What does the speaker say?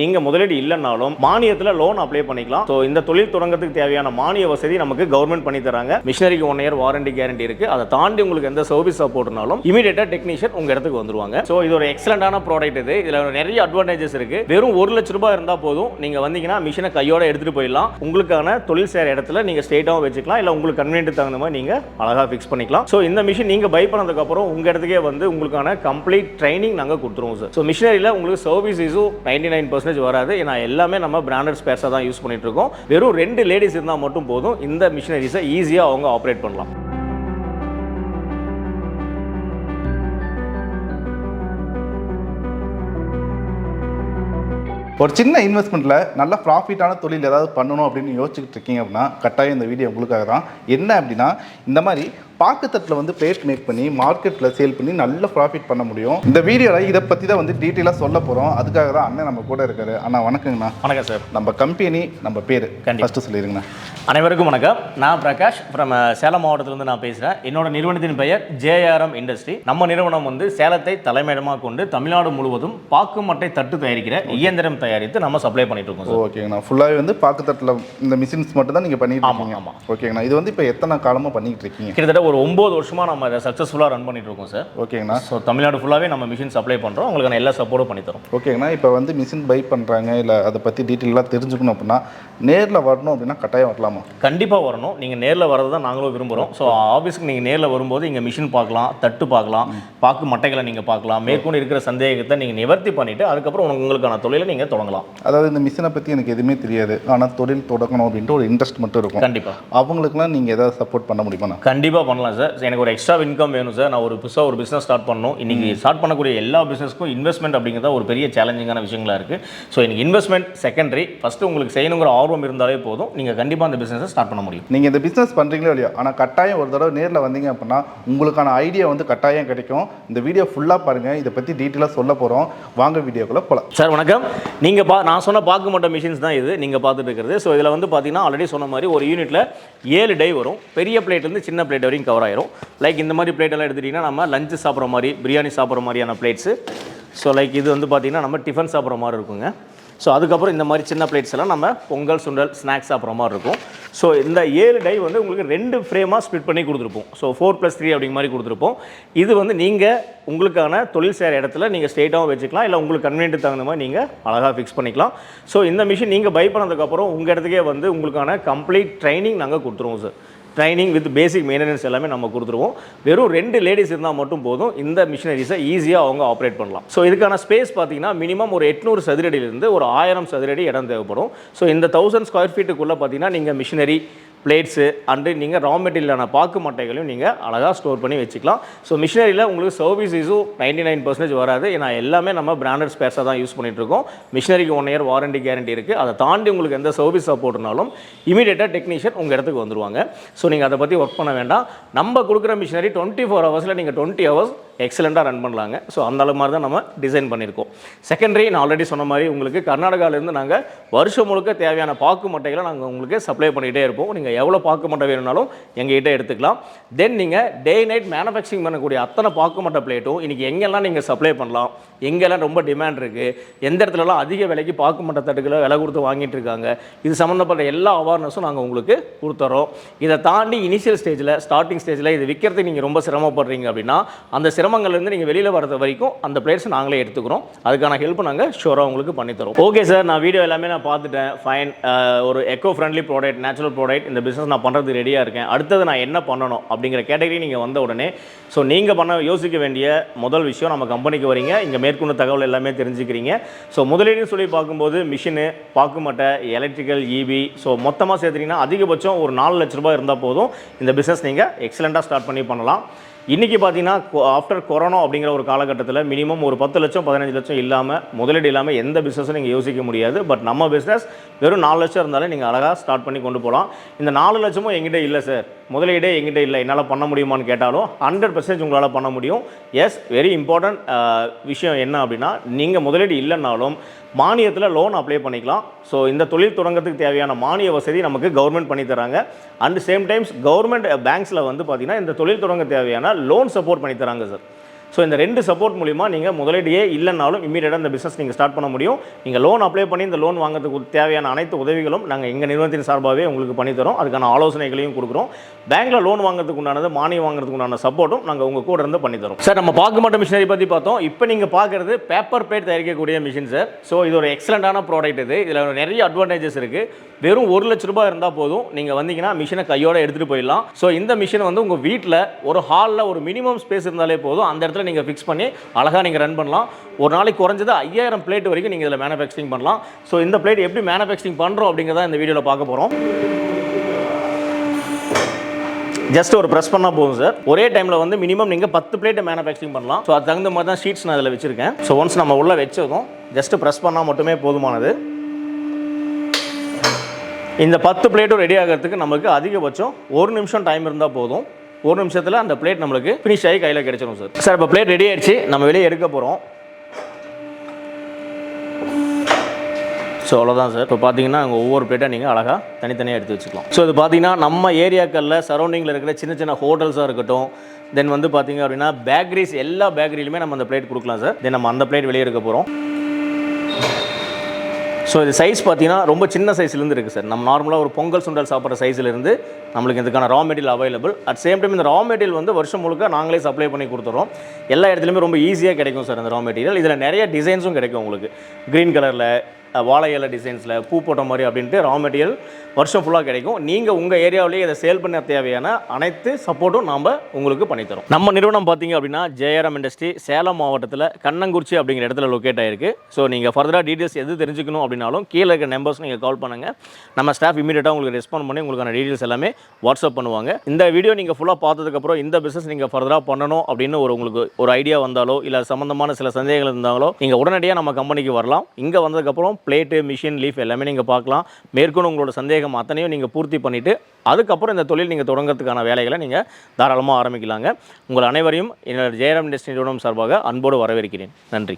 நீங்கள் முதலீடு இல்லைனாலும் மானியத்தில் லோன் அப்ளை பண்ணிக்கலாம். ஸோ இந்த தொழில் தொடங்கறதுக்கு தேவையான மானிய வசதி நமக்கு கவர்மெண்ட் பண்ணி தராங்க. மிஷினரிக்கு ஒன் இயர் வாரண்டி கேரண்டி இருக்கு. அதை தாண்டி உங்களுக்கு எந்த சர்வீஸ் சப்போர்ட்னாலும் இமீடியட்டாக டெக்னீஷியன் உங்கள் இடத்துக்கு வந்துருவாங்க. ஸோ இது ஒரு எக்ஸலண்டான ப்ராடக்ட் இது. இதில் நிறைய அட்வான்டேஜஸ் இருக்கு. வெறும் ஒரு லட்ச ரூபாய் இருந்தால் போதும். நீங்கள் வந்தீங்கன்னா மிஷினை கையோட எடுத்துகிட்டு போயிடலாம். உங்களுக்கான தொழில் செய்கிற இடத்துல நீங்கள் ஸ்டேட்டாகவும் வச்சுக்கலாம். இல்லை உங்களுக்கு கன்வீனியன்ட் தகுந்த மாதிரி நீங்கள் அழகாக ஃபிக்ஸ் பண்ணிக்கலாம். ஸோ இந்த மிஷின் நீங்கள் பை பண்ணதுக்கப்புறம் உங்கள் இடத்துக்கே வந்து உங்களுக்கான கம்ப்ளீட் ட்ரைனிங் நாங்கள் கொடுத்துருவோம் சார் ஸோ மிஷினரியில் உங்களுக்கு சர்வீஸ் இஸும் நைன்டி நைன் பர்சன்டேஜ் வராது. ஏன்னா எல்லாமே நம்ம பிராண்டட் ஸ்பேர்ஸாக தான் யூஸ் பண்ணிட்டு இருக்கோம் வெறும் ரெண்டு லேடிஸ் இருந்தால் மட்டும் போதும். இந்த மிஷினரிஸை ஈஸியாக அவங்க ஆப்ரேட் பண்ணலாம். ஒரு சின்ன இன்வெஸ்ட்மெண்ட்டில் நல்ல ப்ராஃபிட்டான தொழில் ஏதாவது பண்ணணும் அப்படின்னு யோசிச்சுக்கிட்டு இருக்கீங்க அப்படின்னா கட்டாயம் இந்த வீடியோ உங்களுக்காக தான் என்ன அப்படின்னா இந்த மாதிரி பாக்குத்தட்டில் வந்து பிளேட் மேக் பண்ணி மார்க்கெட்டில் சேல் பண்ணி நல்ல ப்ராஃபிட் பண்ண முடியும். இந்த வீடியோவில் இதை பற்றி தான் வந்து டீட்டெயிலாக சொல்ல போகிறோம் அதுக்காக தான் அண்ணன் நம்ம கூட இருக்காரு. அண்ணா வணக்கங்கண்ணா. வணக்கம் சார். நம்ம கம்பெனி நம்ம பேர். ஃபஸ்ட்டு சொல்லிடுங்கண்ணா. அனைவருக்கும் வணக்கம். நான் பிரகாஷ். ஃப்ரம் சேலம் மாவட்டத்திலிருந்து நான் பேசுகிறேன் என்னோட நிறுவனத்தின் பெயர் ஜேஆர்எம் இண்டஸ்ட்ரி நம்ம நிறுவனம் வந்து சேலத்தை தலைமையிடமாக கொண்டு தமிழ்நாடு முழுவதும் பாக்கு மட்டை தட்டு தயாரிக்கிற இயந்திரம் தயாரித்து நம்ம சப்ளை பண்ணிட்டு இருக்கோம் ஓகேங்கண்ணா. ஃபுல்லாகவே வந்து பாக்குத்தட்டில் இந்த மிஷின்ஸ் மட்டும் தான் நீங்கள் பண்ணிட்டு ஆமா, இருக்கீங்க. ஆமா. ஓகேங்கண்ணா. இது வந்து இப்போ எத்தனை காலமாக பண்ணிக்கிட்டு இருக்கீங்க? கிட்டத்தட்ட ஒரு ஒம்பது வருஷமாக நம்ம இதை சக்ஸஸ்ஃபுல்லாக ரன் பண்ணிட்டு இருக்கோம் சார் ஓகேங்கண்ணா. ஸோ தமிழ்நாடு ஃபுல்லாகவே நம்ம மிஷின் சப்ளை பண்ணுறோம் உங்களுக்கு எல்லா சப்போர்ட்டும் பண்ணி தரோம். ஓகேங்கண்ணா. இப்போ வந்து மிஷின் பை பண்ணுறாங்க இல்லை அதை பற்றி டீட்டெயிலாக தெரிஞ்சுக்கணும் அப்படின்னா நேரில் வரணும் அப்படின்னா கட்டாயம் வரலாமா? கண்டிப்பாக வரணும். நீங்கள் நேரில் வரது தான் நாங்களும் விரும்புகிறோம் ஸோ ஆஃபீஸ்க்கு நீங்கள் நேரில் வரும்போது இங்கே மிஷின் பார்க்கலாம் தட்டு பார்க்கலாம் பாக்கு மட்டைகளை நீங்கள் பார்க்கலாம் மேற்கொண்டு இருக்கிற சந்தேகத்தை நீங்கள் நிவர்த்தி பண்ணிவிட்டு அதுக்கப்புறம் உங்களுக்கு- உங்களுக்கான தொழிலை நீங்கள் தொடங்கலாம். அதாவது இந்த மிஷினை பற்றி எனக்கு எதுவுமே தெரியாது. ஆனால் தொழில் தொடங்கணும் அப்படின்ட்டு ஒரு இன்ட்ரெஸ்ட் மட்டும் இருக்கும். கண்டிப்பாக அவங்களுக்குலாம் நீங்கள் ஏதாவது சப்போர்ட் பண்ண முடியுமாண்ணா? கண்டிப்பாக பண்ணலாம். சார். எனக்கு ஒரு எக்ஸ்ட்ரா இன்கம் வேணும் சார். நான் ஒரு புதுசாக ஒரு பிஸ்னஸ் ஸ்டார்ட் பண்ணணும். இன்னைக்கு ஸ்டார்ட் பண்ணக்கூடிய எல்லா பிஸ்னஸ்க்கும் இன்வெஸ்ட்மெண்ட் அப்படிங்கிறத ஒரு பெரிய சேலஞ்சிங்கான விஷயங்களா இருக்குது ஸோ எனக்கு இன்வெஸ்ட்மெண்ட் செகண்டரி ஃபஸ்ட்டு உங்களுக்கு செய்யணுங்கிற ஆர்வம் இருந்தாலே போதும். நீங்கள் கண்டிப்பாக அந்த பிஸ்னஸை ஸ்டார்ட் பண்ண முடியும். நீங்கள் இந்த பிஸ்னஸ் பண்ணுறீங்களோ இல்லையோ ஆனால் கட்டாயம் ஒரு தடவை நேரில் வந்தீங்க அப்படின்னா உங்களுக்கான ஐடியா வந்து கட்டாயம் கிடைக்கும். இந்த வீடியோ ஃபுல்லாக பாருங்கள் இதை பற்றி டீட்டெயிலாக சொல்ல போகிறோம் வாங்க வீடியோக்குள்ளே போகலாம் சார் வணக்கம். நீங்கள் பா நான் சொன்ன பார்க்க மாட்ட மிஷின்ஸ் தான் இது. நீங்கள் பார்த்துட்டு இருக்கிறது. ஸோ இதில் வந்து பார்த்தீங்கன்னா ஆல்ரெடி சொன்ன மாதிரி ஒரு யூனிட்டில் ஏழு டை வரும். பெரிய பிளேட்லேருந்து சின்ன பிளேட் வரைக்கும் கவர் ஆயிரும். லைக் இந்த மாதிரி பிளேட்டெல்லாம் எடுத்துட்டிங்கன்னா நம்ம லஞ்சு சாப்பிட்ற மாதிரி பிரியாணி சாப்பிட்ற மாதிரியான பிளேட்ஸு ஸோ லைக் இது வந்து பார்த்தீங்கன்னா நம்ம டிஃபன் சாப்பிட்ற மாதிரி இருக்குங்க. ஸோ அதுக்கப்புறம் இந்த மாதிரி சின்ன பிளேட்ஸ் எல்லாம் நம்ம பொங்கல் சுண்டல் ஸ்நாக்ஸ் சாப்பிட்ற மாதிரி இருக்கும். ஸோ இந்த ஏழு டை வந்து உங்களுக்கு ரெண்டு ஃப்ரேமாக ஸ்ப்ளிட் பண்ணி கொடுத்துருப்போம். ஸோ ஃபோர் ப்ளஸ் த்ரீ அப்படிங்கிற மாதிரி கொடுத்துருப்போம். இது வந்து நீங்கள் உங்களுக்கான தொழில் செய்கிற இடத்துல நீங்கள் ஸ்ட்ரெயிட்டாகவும் வச்சுக்கலாம். இல்லை உங்களுக்கு கன்வீனியன்ட் தகுந்த மாதிரி நீங்கள் அழகாக ஃபிக்ஸ் பண்ணிக்கலாம். ஸோ இந்த மிஷின் நீங்கள் பை பண்ணதுக்கப்புறம் உங்கள் இடத்துக்கே வந்து உங்களுக்கான கம்ப்ளீட் ட்ரைனிங் நாங்கள் கொடுத்துருவோம் sir training with basic maintenance எல்லாமே நம்ம கொடுத்துருவோம். வெறும் ரெண்டு லேடிஸ் இருந்தால் மட்டும் போதும். இந்த மிஷினரிஸை ஈஸியாக அவங்க ஆப்ரேட் பண்ணலாம். ஸோ இதுக்கான ஸ்பேஸ் பார்த்தீங்கன்னா மினிமம் ஒரு எட்நூறு சதுரடியிலிருந்து ஒரு ஆயிரம் சதுரடி இடம் தேவைப்படும். ஸோ இந்த தௌசண்ட் ஸ்கொயர் ஃபீட்டுக்குள்ளே பார்த்தீங்கன்னா நீங்கள் மிஷினரி பிளேட்ஸு அண்டு நீங்கள் ரா மெட்டீரியலான பாக்கு மட்டைகளையும் நீங்கள் அழகாக ஸ்டோர் பண்ணி வச்சுக்கலாம். ஸோ மிஷினரியில் உங்களுக்கு சர்வீஸ் இஸும் நைன்டி நைன் பர்சன்டேஜ் வராது. ஏன்னா எல்லாமே நம்ம பிராண்டட் ஸ்பேர்ஸாக தான் யூஸ் பண்ணிகிட்ருக்கோம் இருக்கோம் மிஷினரிக்கு ஒன் இயர் வாரண்டி கேரண்டி இருக்குது அதை தாண்டி உங்களுக்கு எந்த சர்வீஸ் சப்போர்ட்னாலும் இமீடியட்டாக டெக்னீஷியன் உங்கள் இடத்துக்கு வந்துருவாங்க. ஸோ நீங்கள் அதை பற்றி ஒர்க் பண்ண வேண்டாம். நம்ம கொடுக்குற மிஷினரி டுவெண்ட்டி ஃபோர் ஹவர்ஸில் நீங்கள் டுவெண்ட்டி ஹவர்ஸ் எக்ஸலண்ட்டாக ரன் பண்ணலாங்க. ஸோ அந்த அளவு மாதிரி தான் நம்ம டிசைன் பண்ணியிருக்கோம். செகண்டரி நான் ஆல்ரெடி சொன்ன மாதிரி உங்களுக்கு கர்நாடகாவிலேருந்து நாங்கள் வருஷம் முழுக்க தேவையான பாக்கு மட்டைகளை நாங்கள் உங்களுக்கு சப்ளை பண்ணிகிட்டே இருப்போம். நீங்கள் எவ்வளோ பாக்கு மட்டை வேணும்னாலும் எங்ககிட்ட எடுத்துக்கலாம். தென் நீங்கள் டே நைட் மேனுஃபேக்சரிங் பண்ணக்கூடிய அத்தனை பாக்கு மட்டை பிளேட்டும் இன்றைக்கி எங்கெல்லாம் நீங்கள் சப்ளை பண்ணலாம்? எங்கெல்லாம் ரொம்ப டிமாண்ட் இருக்குது எந்த இடத்துலலாம் அதிக விலைக்கு பாக்கு மட்டை விலை கொடுத்து வாங்கிட்டு இருக்காங்க? இது சம்மந்தப்பட்ட எல்லா அவேர்னஸும் நாங்கள் உங்களுக்கு கொடுத்துறோம். இதை தாண்டி இனிஷியல் ஸ்டேஜில் ஸ்டார்டிங் ஸ்டேஜில் இது விற்கிறதுக்கு நீங்கள் ரொம்ப சிரமப்படுறீங்க அப்படின்னா அந்த சிரமங்கள்லேருந்து நீங்கள் வெளியில் வரது வரைக்கும் அந்த பிளேட்ஸ் நாங்களே எடுத்துக்கிறோம். அதுக்கான ஹெல்ப் நாங்கள் ஷூராக உங்களுக்கு பண்ணித்தரோம் ஓகே சார் நான் வீடியோ எல்லாமே நான் பார்த்துட்டேன். ஃபைன் ஒரு eco friendly product natural product இந்த பிஸ்னஸ் நான் பண்ணுறது ரெடியாக இருக்கேன். அடுத்தது நான் என்ன பண்ணணும் அப்படிங்கிற கேட்டகரி நீங்கள் வந்த உடனே ஸோ நீங்கள் பண்ண யோசிக்க வேண்டிய முதல் விஷயம் நம்ம கம்பெனிக்கு வரீங்க. இங்கே மேற்கொண்டு தகவல் எல்லாமே தெரிஞ்சுக்கிறீங்க. ஸோ முதலீடுன்னு சொல்லி பார்க்கும்போது மிஷினு பாக்குமட்டை எலக்ட்ரிக்கல் இபி ஸோ மொத்தமாக சேர்த்துட்டிங்கன்னா அதிகபட்சம் ஒரு நாலு லட்ச ரூபாய் இருந்தால் போதும். இந்த பிஸ்னஸ் நீங்கள் எக்ஸலண்ட்டாக ஸ்டார்ட் பண்ணி பண்ணலாம். இன்றைக்கி பார்த்தீங்கன்னா ஆஃப்டர் கொரோனா அப்படிங்கிற ஒரு காலகட்டத்தில் மினிமம் ஒரு பத்து லட்சம் பதினஞ்சு லட்சம் இல்லாமல் முதலீடு இல்லாமல் எந்த பிஸ்னஸும் நீங்கள் யோசிக்க முடியாது. பட் நம்ம பிஸ்னஸ் வெறும் நாலு லட்சம் இருந்தாலே நீங்கள் அழகாக ஸ்டார்ட் பண்ணி கொண்டு போகலாம் இந்த நாலு லட்சமும் எங்கிட்ட இல்லை சார் முதலீடே எங்கிட்ட இல்லை. என்னால் பண்ண முடியுமான்னு கேட்டாலும் ஹண்ட்ரட் பர்சன்டேஜ் உங்களால் பண்ண முடியும். எஸ் வெரி இம்பார்ட்டன்ட் விஷயம் என்ன அப்படின்னா நீங்கள் முதலீடு இல்லைன்னாலும் மானியத்தில் லோன் அப்ளை பண்ணிக்கலாம். ஸோ இந்த தொழில் தொடங்கத்துக்கு தேவையான மானிய வசதி நமக்கு கவர்மெண்ட் பண்ணி தராங்க. அண்ட் சேம் டைம்ஸ் கவர்மெண்ட் பேங்க்ஸில் வந்து பார்த்திங்கன்னா இந்த தொழில் தொடங்க தேவையான லோன் சப்போர்ட் பண்ணி தராங்க சார் ஸோ இந்த ரெண்டு சப்போர்ட் மூலிமா நீங்கள் முதலீடையே இல்லைனாலும் இமீடியட்டாக இந்த பிஸ்னஸ் நீங்கள் ஸ்டார்ட் பண்ண முடியும். நீங்கள் லோன் அப்ளை பண்ணி இந்த லோன் வாங்குறதுக்கு தேவையான அனைத்து உதவிகளும் நாங்கள் எங்கள் நிறுவனத்தின் சார்பாகவே உங்களுக்கு பண்ணித்தரோம் அதுக்கான ஆலோசனைகளையும் கொடுக்குறோம். பேங்க்கில் லோன் வாங்குறதுக்கு உண்டானது மானியம் வாங்குறதுக்கு உண்டான சப்போர்ட்டும் நாங்கள் உங்கள் கூட இருந்து பண்ணித்தரோம் சார் நம்ம பார்க்க மாட்ட மிஷினரி பற்றி பார்த்தோம். இப்போ நீங்கள் பார்க்குறது பேப்பர் பிளேட் தயாரிக்கக்கூடிய மிஷின் சார் ஸோ இது ஒரு எக்ஸலண்ட்டான ப்ராடக்ட் இது. இதில் நிறைய அட்வான்டேஜஸ் இருக்குது வெறும் ஒரு லட்ச ரூபாய் இருந்தால் போதும். நீங்கள் வந்தீங்கன்னா மிஷினை கையோட எடுத்துகிட்டு போயிடலாம். ஸோ இந்த மிஷின் வந்து உங்கள் வீட்டில் ஒரு ஹாலில் ஒரு மினிமம் ஸ்பேஸ் இருந்தாலே போதும். அந்த இடத்துல நீங்கள் ஃபிக்ஸ் பண்ணி அழகாக நீங்கள் ரன் பண்ணலாம். ஒரு நாளைக்கு குறைஞ்சது ஐயாயிரம் பிளேட் வரைக்கும் நீங்கள் இதில் மேனுஃபேக்சரிங் பண்ணலாம். ஸோ இந்த பிளேட் எப்படி மேனுஃபேக்சரிங் பண்ணுறோம் அப்படிங்கிறத இந்த வீடியோவில் பார்க்க போகிறோம் ஜஸ்ட் ஒரு ப்ரெஸ் பண்ணால் போதும் சார் ஒரே டைமில் வந்து மினிமம் நீங்கள் பத்து பிளேட்டை மேனுஃபேக்சரிங் பண்ணலாம். ஸோ அது தகுந்த மாதிரி தான் ஷீட்ஸ் நான் அதில் வச்சுருக்கேன். ஸோ ஒன்ஸ் நம்ம உள்ளே வச்சதும் ஜஸ்ட் ப்ரெஸ் பண்ணால் மட்டுமே போதுமானது. இந்த பத்து பிளேட்டும் ரெடி ஆகிறதுக்கு நமக்கு அதிகபட்சம் ஒரு நிமிஷம் டைம் இருந்தால் போதும். ஒரு நிமிஷத்தில் அந்த பிளேட் நம்மளுக்கு ஃபினிஷ் ஆகி கையில் கிடைச்சிடும் சார் சார் இப்போ பிளேட் ரெடி ஆயிடுச்சு. நம்ம வெளியே எடுக்க போகிறோம் ஸோ அவ்வளோதான் சார் இப்போ பார்த்தீங்கன்னா அங்கே ஒவ்வொரு பிளேட்டாக நீங்கள் அழகாக தனித்தனியாக எடுத்து வச்சுக்கலாம். ஸோ இது பார்த்தீங்கன்னா நம்ம ஏரியாக்களில் சரௌண்டிங்கில் இருக்கிற சின்ன சின்ன ஹோட்டல்ஸாக இருக்கட்டும் தென் வந்து பார்த்தீங்க அப்படின்னா பேக்கரிஸ் எல்லா பேக்கரியிலுமே நம்ம அந்த பிளேட் கொடுக்கலாம் சார் தென் நம்ம அந்த பிளேட் வெளியே எடுக்க போகிறோம் ஸோ இது சைஸ் பார்த்தீங்கன்னா ரொம்ப சின்ன சைஸ்லேருந்து இருக்குது சார் நம்ம நார்மலாக ஒரு பொங்கல் சுண்டல் சாப்பிட்ற சைஸ்லேருந்து நம்மளுக்கு இதுக்கான raw material available at same time இந்த ரா மெட்டீரியல் வந்து வருஷம் முழுக்க நாங்களே சப்ளை பண்ணி கொடுத்துறோம் எல்லா இடத்துலையுமே ரொம்ப ஈஸியாக கிடைக்கும் சார் அந்த ரா மெட்டீரியல் இதில் நிறைய டிசைன்ஸும் கிடைக்கும் உங்களுக்கு. க்ரீன் கலரில் வாழை இலை டிசைன்ஸில் பூ போட்ட மாதிரி அப்படின்ட்டு ரா மெட்டீரியல் வருஷம் ஃபுல்லாக கிடைக்கும். நீங்கள் உங்கள் ஏரியாவிலேயே இதை சேல் பண்ண தேவையான அனைத்து சப்போர்ட்டும் நாம் உங்களுக்கு பண்ணித்தரோம் நம்ம நிறுவனம் பார்த்தீங்க அப்படின்னா ஜேஆர்எம் இண்டஸ்ட்ரி சேலம் மாவட்டத்தில் கண்ணங்குறிச்சி அப்படிங்கிற இடத்துல லொக்கேட் ஆயிருக்கு. ஸோ நீங்கள் ஃபர்தராக டீட்டெயில்ஸ் எது தெரிஞ்சுக்கணும் அப்படின்னாலும் கீழே இருக்க நம்பர்ஸ் நீங்கள் கால் பண்ணுங்கள் நம்ம ஸ்டாஃப் இமீடியட்டாக உங்களுக்கு ரெஸ்பாண்ட் பண்ணி உங்களுக்கான டீட்டெயில்ஸ் எல்லாமே வாட்ஸ்அப் பண்ணுவாங்க. இந்த வீடியோ நீங்கள் ஃபுல்லாக பார்த்ததுக்கப்புறம் இந்த பிஸ்னஸ் நீங்கள் ஃபர்தராக பண்ணணும் அப்படின்னு ஒரு உங்களுக்கு ஒரு ஐடியா வந்தாலோ இல்லை சம்மந்தமான சில சந்தேகங்கள் இருந்தாலோ நீங்கள் உடனடியாக நம்ம கம்பெனிக்கு வரலாம். இங்கே வந்ததுக்கப்புறம் பிளேட்டு மிஷின் லீஃப் எல்லாமே நீங்கள் பார்க்கலாம். மேற்கொண்டு உங்களோட சந்தேகம் அத்தனையும் நீங்கள் பூர்த்தி பண்ணிவிட்டு அதுக்கப்புறம் இந்த தொழில் நீங்கள் தொடங்குறதுக்கான வேலைகளை நீங்கள் தாராளமாக ஆரம்பிக்கலாங்க. உங்கள் அனைவரையும் என்னோட ஜெயராம் இண்டஸ்ட்ரி நிறுவனம் சார்பாக அன்போடு வரவேற்கிறேன். நன்றி.